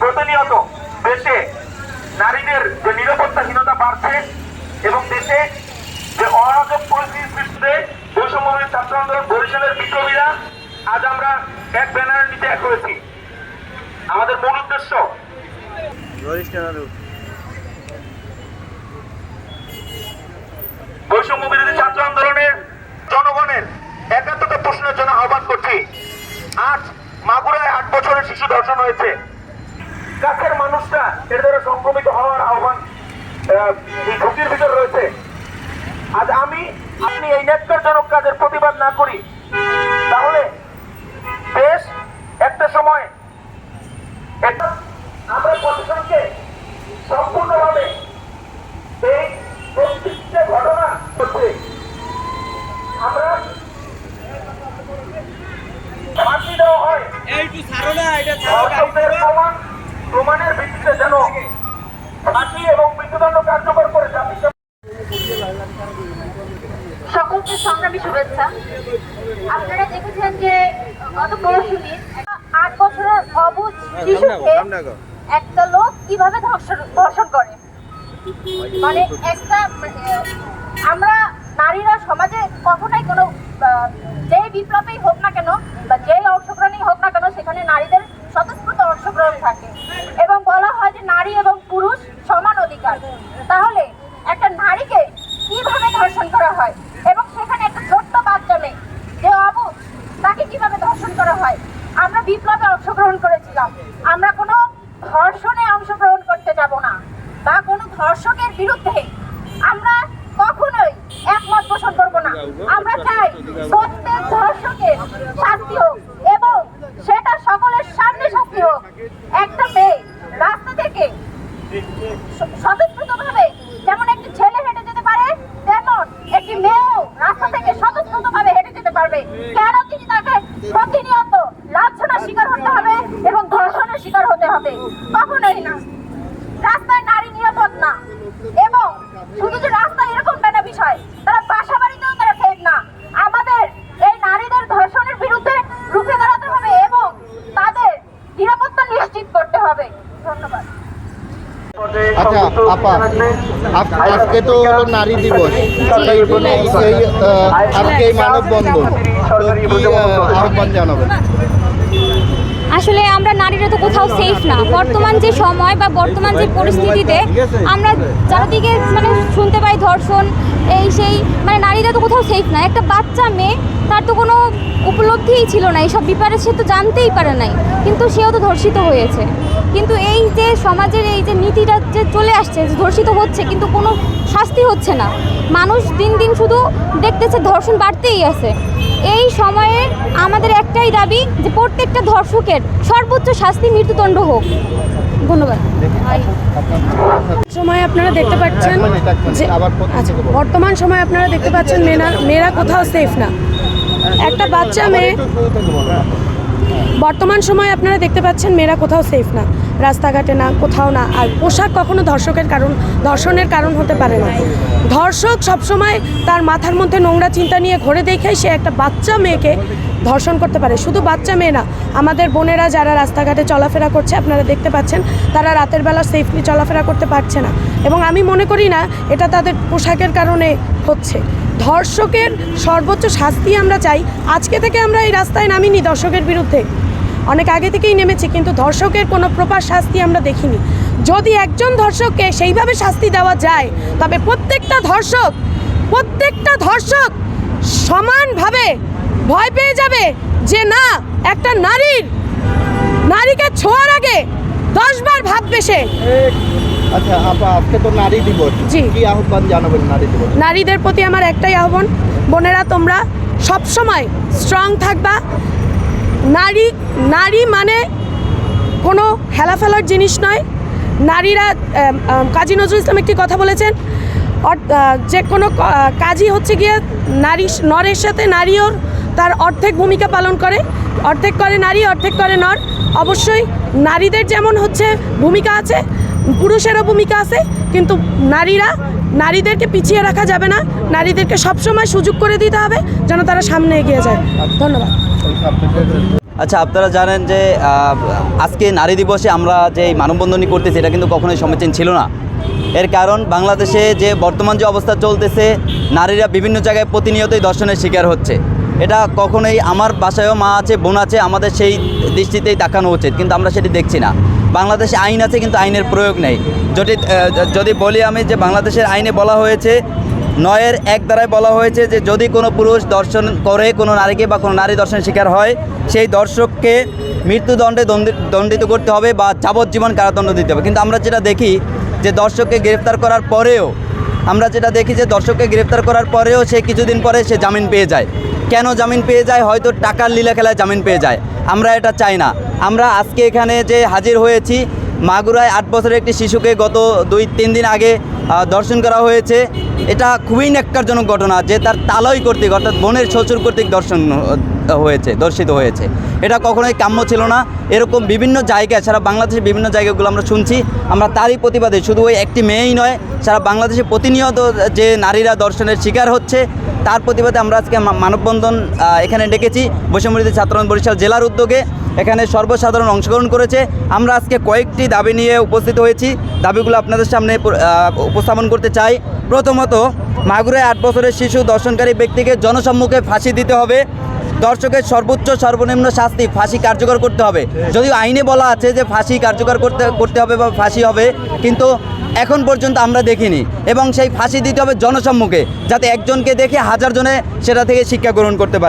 প্রতিনিয়ত দেশে নারীদের যে নিরাপত্তাহীনতা বাড়ছে এবং দেশে যে অরাজক পরিস্থিতির সৃষ্টিতে বৈষম্যের ছাত্র আন্দোলন বরিশালের বিপ্লবীরা আজ আমরা এক ব্যানারের নিচে এক হয়েছি। আমাদের মূল উদ্দেশ্য। বৈষম্য বিরোধী ছাত্র আন্দোলনের জনগণের একাত্মতা প্রশ্নের জন্য আহ্বান করছি। আজ মাগুরায় আট বছরের শিশু ধর্ষণ হয়েছে। কাছের মানুষটা এর দ্বারা সংক্রমিত হওয়ার আহ্বান ঝুঁকির ভিতর রয়েছে। আজ আমি, আপনি এই ন্যাক্কারজনক কাজের প্রতিবাদ না করি দেশ একটা সময়। একটা আমরা প্রশাসনকে সম্পূর্ণভাবে এই প্রত্যেকটা ঘটনা হচ্ছে আমরা ফাঁসি দেওয়া হয়। প্রমাণ প্রমাণের ভিত্তিতে যেন ফাঁসি এবং মৃত্যুদণ্ড কার্যকর করে জাতিসংঘ সকলকে সংগ্রামী শুভেচ্ছা। আপনারা দেখেছেন যে গত পরশু দিন আট বছরের অবুজ শিশুকে একটা লোক কীভাবে ধর্ষণ ধর্ষণ করে? মানে একটা আহ, আমরা নারীরা সমাজে কখনোই কোনো যে বিপ্লবেই হোক না কেন বা যে অংশগ্রহণই হোক না কেন সেখানে নারীদের স্বতঃস্ফূর্ত অংশগ্রহণ থাকে। এবং বলা হয় যে নারী এবং পুরুষ সমান অধিকার। তাহলে একটা নারীকে কীভাবে ধর্ষণ করা হয় এবং সেখানে একটা ছোট্ট বাচ্চা মেয়ে যে অবুঝ তাকে কীভাবে ধর্ষণ করা হয়। আমরা বিপ্লবে অংশগ্রহণ করেছিলাম। আমরা কোনো ধর্ষণে অংশগ্রহণ করতে যাব না বা কোনো ধর্ষকের বিরুদ্ধে আমরা কখনোই একমত পোষণ করব না। আমরা চাই প্রত্যেক ধর্ষকের শাস্তি হোক এবং সেটা সকলের সামনে শাস্তি হোক। একটা মেয়ে রাস্তা থেকে স্বতঃস্ফূর্তভাবে যেমন একটি ছেলে হেঁটে যেতে পারে, তেমন একটি মেয়েও রাস্তা থেকে স্বতঃস্ফূর্তভাবে হেঁটে যেতে পারবে। কেন তিনি তাকে প্রতিনিয়ত লাঞ্ছনার শিকার হতে হবে এবং ধর্ষণের শিকার হতে হবে কখনোই না। রাস্তায় নারী নিরাপদ না। এবং শুধু যে রাস্তায় এরকমটা না বিষয় তারা বাসা বাড়িতেও তারা সেফ না। আমাদের এই নারীদের ধর্ষণের বিরুদ্ধে রুখে দাঁড়াতে হবে এবং তাদের নিরাপত্তা নিশ্চিত করতে হবে। ধন্যবাদ। আচ্ছা আপা আপ- আজকে তো হলো নারী দিবস। সেই দিনে আজকে এই মানববন্ধন। তো কি আহ্বান জানাবেন? আসলে আমরা নারীরা তো কোথাও সেফ না। বর্তমান যে সময় বা বর্তমান যে পরিস্থিতিতে আমরা চারিদিকে মানে শুনতে পাই ধর্ষণ, এই সেই মানে নারীরা তো কোথাও সেফ না। একটা বাচ্চা, মেয়ে, তার তো কোনো উপলব্ধিই ছিল না। এইসব ব্যাপারে সে তো জানতেই পারে নাই। কিন্তু সেও তো ধর্ষিত হয়েছে। কিন্তু এই যে সমাজের এই যে নীতিটা যে চলে আসছে ধর্ষিত হচ্ছে, কিন্তু কোনো শাস্তি হচ্ছে না। মানুষ দিন দিন শুধু দেখতেছে ধর্ষণ বাড়তেই আছে। এই সময়ে আমাদের একটাই দাবি যে প্রত্যেকটা ধর্ষকের সর্বোচ্চ শাস্তি মৃত্যুদণ্ড হোক। ধন্যবাদ। সময় আপনারা দেখতে পাচ্ছেন যে আচ্ছা। বর্তমান সময় আপনারা দেখতে পাচ্ছেন মেয়েরা মেয়েরা কোথাও সেফ না। একটা বাচ্চা মেয়ে বর্তমান সময় আপনারা দেখতে পাচ্ছেন মেয়েরা কোথাও সেফ না, রাস্তাঘাটে না, কোথাও না, আর পোশাক কখনো ধর্ষকের কারণ, ধর্ষণের কারণ হতে পারে না। ধর্ষক সবসময় তার মাথার মধ্যে নোংরা চিন্তা নিয়ে ঘুরে দেখে সে একটা বাচ্চা মেয়েকে ধর্ষণ করতে পারে। শুধু বাচ্চা মেয়ে না, আমাদের বোনেরা যারা রাস্তাঘাটে চলাফেরা করছে, আপনারা দেখতে পাচ্ছেন, তারা রাতের বেলা সেফলি চলাফেরা করতে পারছে না। এবং আমি মনে করি না, এটা তাদের পোশাকের কারণে হচ্ছে। ধর্ষকের সর্বোচ্চ শাস্তি আমরা চাই। আজকে থেকে আমরা এই রাস্তায় নামিনি দর্শকের বিরুদ্ধে। অনেক আগে থেকেই নেমেছি, কিন্তু ধর্ষকের কোনো প্রপার শাস্তি আমরা দেখিনি। যদি একজন ধর্ষককে সেইভাবে শাস্তি দেওয়া যায়, তবে প্রত্যেকটা ধর্ষক প্রত্যেকটা ধর্ষক সমানভাবে ভয় পেয়ে যাবে যে না, একটা নারীর, নারীকে ছোঁয়ার আগে দশবার ভাববে সে। আচ্ছা আপা আজকে তো নারী দিবস। জি। কি আহ্বান জানাবেন নারী দিবস? নারীদের প্রতি আমার একটাই আহ্বান বোনেরা তোমরা সব সময় স্ট্রং থাকবা। নারী নারী মানে কোনো হেলাফেলার জিনিস নয়। নারীরা কাজী নজরুল ইসলাম একটি কথা বলেছেন যে কোনো কাজই হচ্ছে গিয়ে নারী নরের সাথে নারীও তার অর্ধেক ভূমিকা পালন করে। অর্ধেক করে নারী অর্ধেক করে নর। অবশ্যই নারীদের যেমন হচ্ছে ভূমিকা আছে পুরুষেরও ভূমিকা আছে, কিন্তু নারীরা, নারীদেরকে পিছিয়ে রাখা যাবে না। নারীদেরকে সবসময় সুযোগ করে দিতে হবে, যেন তারা সামনে এগিয়ে যায়। ধন্যবাদ। আচ্ছা আপনারা জানেন যে আজকে নারী দিবসে আমরা যে মানববন্ধনী করতেছি, এটা কিন্তু কখনোই সমীচীন ছিল না। এর কারণ, বাংলাদেশে যে বর্তমান যে অবস্থা চলতেছে, নারীরা বিভিন্ন জায়গায় প্রতিনিয়তই দর্শনের শিকার হচ্ছে। এটা কখনোই আমার বাসায়ও মা আছে, বোন আছে, আমাদের সেই দৃষ্টিতেই তাকানো উচিত, কিন্তু আমরা সেটি দেখছি না। বাংলাদেশে আইন আছে, কিন্তু আইনের প্রয়োগ নেই। যদি যদি বলি আমি যে বাংলাদেশের আইনে বলা হয়েছে, নয়ের এক দ্বারায় বলা হয়েছে যে যদি কোনো পুরুষ দর্শন করে, কোনো নারীকে বা কোনো নারী দর্শনের শিকার হয়, সেই দর্শককে মৃত্যুদণ্ডে দণ্ডি- দণ্ডিত করতে হবে বা যাবজ্জীবন কারাদণ্ড দিতে হবে। কিন্তু আমরা যেটা দেখি যে দর্শককে গ্রেফতার করার পরেও, আমরা যেটা দেখি যে দর্শককে গ্রেফতার করার পরেও সে কিছুদিন পরে সে জামিন পেয়ে যায়। কেন জামিন পেয়ে যায়, হয়তো টাকার লীলা খেলায় জামিন পেয়ে যায়। আমরা এটা চাই না। আমরা আজকে এখানে যে হাজির হয়েছি, মাগুরায় আট বছরের একটি শিশুকে গত দুই তিন দিন আগে দর্শন করা হয়েছে। এটা খুবই ন্যাক্কারজনক ঘটনা যে তার তালই কর্তৃক, অর্থাৎ বোনের শ্বশুর কর্তৃক দর্শন হয়েছে, দর্শিত হয়েছে। এটা কখনোই কাম্য ছিল না। এরকম বিভিন্ন জায়গায়, সারা বাংলাদেশের বিভিন্ন জায়গাগুলো আমরা শুনছি। আমরা তারই প্রতিবাদে। শুধু ওই একটি মেয়েই নয়, সারা বাংলাদেশে প্রতিনিয়ত যে নারীরা দর্শনের শিকার হচ্ছে তার প্রতিবাদে আমরা আজকে মানববন্ধন এখানে ডেকেছি। বৈষম্যবিরোধী ছাত্র বরিশাল জেলার উদ্যোগে এখানে সর্বসাধারণ অংশগ্রহণ করেছে। আমরা আজকে কয়েকটি দাবি নিয়ে উপস্থিত হয়েছি। দাবিগুলো আপনাদের সামনে উপস্থাপন করতে চাই। প্রথমত, মাগুরায় আট বছরের শিশু দর্শনকারী ব্যক্তিকে জনসম্মুখে ফাঁসি দিতে হবে। দর্শকের সর্বোচ্চ সর্বনিম্ন শাস্তি ফাঁসি কার্যকর করতে হবে। যদিও আইনে বলা আছে যে ফাঁসি কার্যকর করতে করতে হবে বা ফাঁসি হবে, কিন্তু এখন পর্যন্ত আমরা দেখিনি এবং সেই ফাঁসি দিতে হবে জনসম্মুখে, যাতে একজনকে দেখে হাজার জনে সেটা থেকে শিক্ষা গ্রহণ করতে পারে।